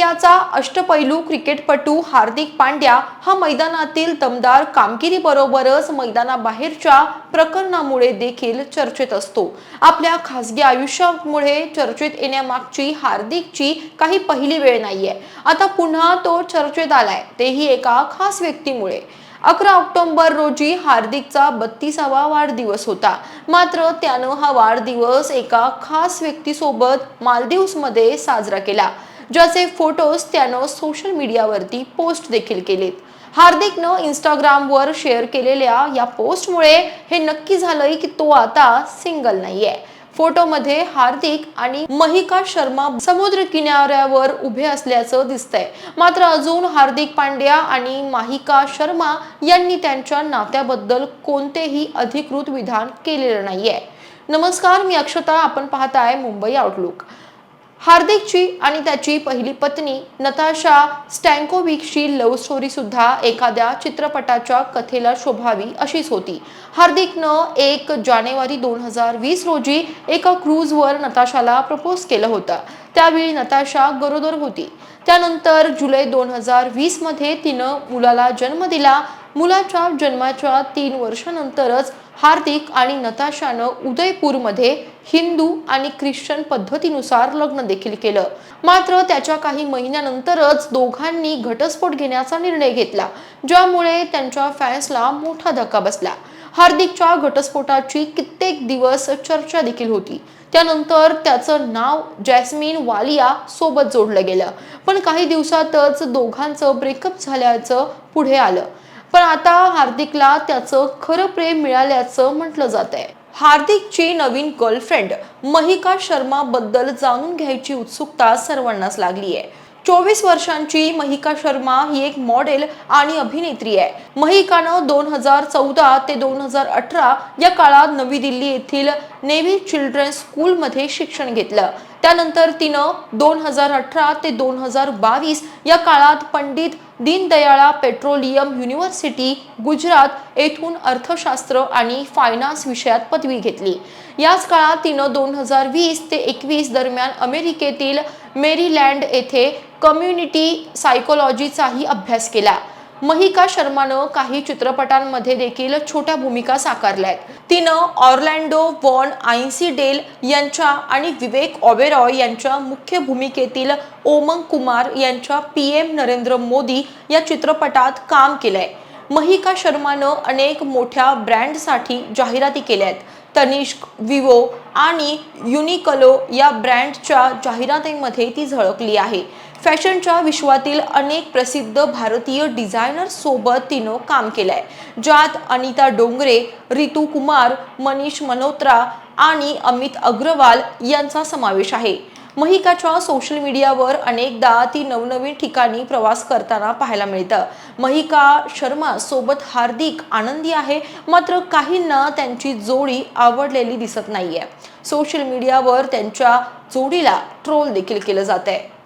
इंडियाचा अष्टपैलू क्रिकेटपटू हार्दिक पांड्या हा मैदानातील दमदार कामगिरीबरोबरच मैदानाबाहेरच्या प्रकरणामुळे देखील चर्चेत असतो. आपल्या खासगी आयुष्यामुळे चर्चेत येण्यामागची हार्दिकची काही पहिली वेळ नाहीये. आता पुन्हा तो चर्चेत आलाय तेही एका खास व्यक्तीमुळे. अकरा ऑक्टोबर रोजी हार्दिकचा बत्तीसावा वाढदिवस होता. मात्र त्यानं हा वाढदिवस एका खास व्यक्तीसोबत मालदीव्समध्ये साजरा केला. ज्याचे फोटोज त्यानं सोशल मीडियावरती पोस्ट देखील केलेत. हार्दिकनं इंस्टाग्रामवर शेअर केलेल्या या पोस्टमुळे हे नक्की झालंय की तो आता सिंगल नाहीये. फोटोमध्ये हार्दिक आणि महिका शर्मा समुद्र किनाऱ्यावर उभे असल्याचं दिसतंय. मात्र अजून हार्दिक पांड्या आणि माहिका शर्मा यांनी त्यांच्या नात्याबद्दल कोणतेही अधिकृत विधान केलेलं नाहीये. नमस्कार मी अक्षता. आपण पाहताय मुंबई आउटलुक हार्दिकची आणि त्याची पहिली पत्नी नताशा स्टँकोविकची लव्ह स्टोरी सुद्धा एखाद्या चित्रपटाच्या कथेला शोभावी अशीच होती. हार्दिकनं एक जानेवारी दोन हजार वीस रोजी एका क्रूजवर नताशाला प्रपोज केलं होतं. त्यावेळी नताशा गरोदर होती. त्यानंतर जुलै दोन हजार वीसमध्ये तिनं मुलाला जन्म दिला. मुलाच्या जन्माच्या तीन वर्षानंतरच हार्दिक आणि नताशानं उदयपूरमध्ये हिंदू आणि ख्रिश्चन पद्धतीनुसार लग्न देखील केलं. मात्र त्याच्या काही महिन्यानंतरच दोघांनी घटस्फोट घेण्याचा निर्णय घेतला ज्यामुळे त्यांच्या फॅन्सला मोठा धक्का बसला. हार्दिकच्या घटस्फोटाची कित्येक दिवस चर्चा देखील होती. त्यानंतर त्याचं नाव जॅस्मिन वालिया सोबत जोडलं गेलं. पण काही दिवसातच दोघांचं ब्रेकअप झाल्याचं पुढे आलं. पण आता हार्दिकला त्याचं खरं प्रेम मिळाल्याचं म्हटलं जात आहे हार्दिकची नवीन गर्लफ्रेंड महिका शर्मा बद्दल जाणून घ्यायची उत्सुकता सर्वांनाच लागली आहे. चोवीस वर्षांची महिका शर्मा ही एक मॉडेल आणि अभिनेत्री आहे. महिकानं दोन हजार चौदा ते दोन हजार अठरा या काळात नवी दिल्ली येथील नेव्ही चिल्ड्रन स्कूलमध्ये शिक्षण घेतलं. त्यानंतर तिनं दोन हजार अठरा ते दोन हजार बावीस या काळात पंडित दीनदयाळा पेट्रोलियम युनिव्हर्सिटी गुजरात येथून अर्थशास्त्र आणि फायनान्स विषयात पदवी घेतली. याच काळात तिनं दोन हजार वीस ते एकवीस दरम्यान अमेरिकेतील मेरीलँड येथे कम्युनिटी सायकोलॉजीचाही अभ्यास केला. महिका शर्मानं काही चित्रपटांमध्ये देखील छोट्या भूमिका साकारल्या आहेत तिनं ऑर्लँडो वॉन आयन्सी डेल यांच्या आणि विवेक ओबेरॉय यांच्या मुख्य भूमिकेतील ओमंग कुमार यांच्या पी एम नरेंद्र मोदी या चित्रपटात काम केलंय. महिका शर्मानं अनेक मोठ्या ब्रँडसाठी जाहिराती केल्या आहेत तनिष्क विवो आणि युनिकलो या ब्रँडच्या जाहिरातींमध्ये ती झळकली आहे. फॅशनच्या विश्वातील अनेक प्रसिद्ध भारतीय डिझायनर सोबत तिनं काम केलंय. ज्यात अनिता डोंगरे रितू कुमार मनीष मल्होत्रा आणि अमित अग्रवाल यांचा समावेश आहे. महिकाच्या सोशल मीडियावर अनेकदा ती नवनवीन ठिकाणी प्रवास करताना पाहायला मिळतं. महिका शर्मा सोबत हार्दिक आनंदी आहे मात्र काहींना त्यांची जोडी आवडलेली दिसत नाहीये. सोशल मीडियावर त्यांच्या जोडीला ट्रोल देखील केलं जात आहे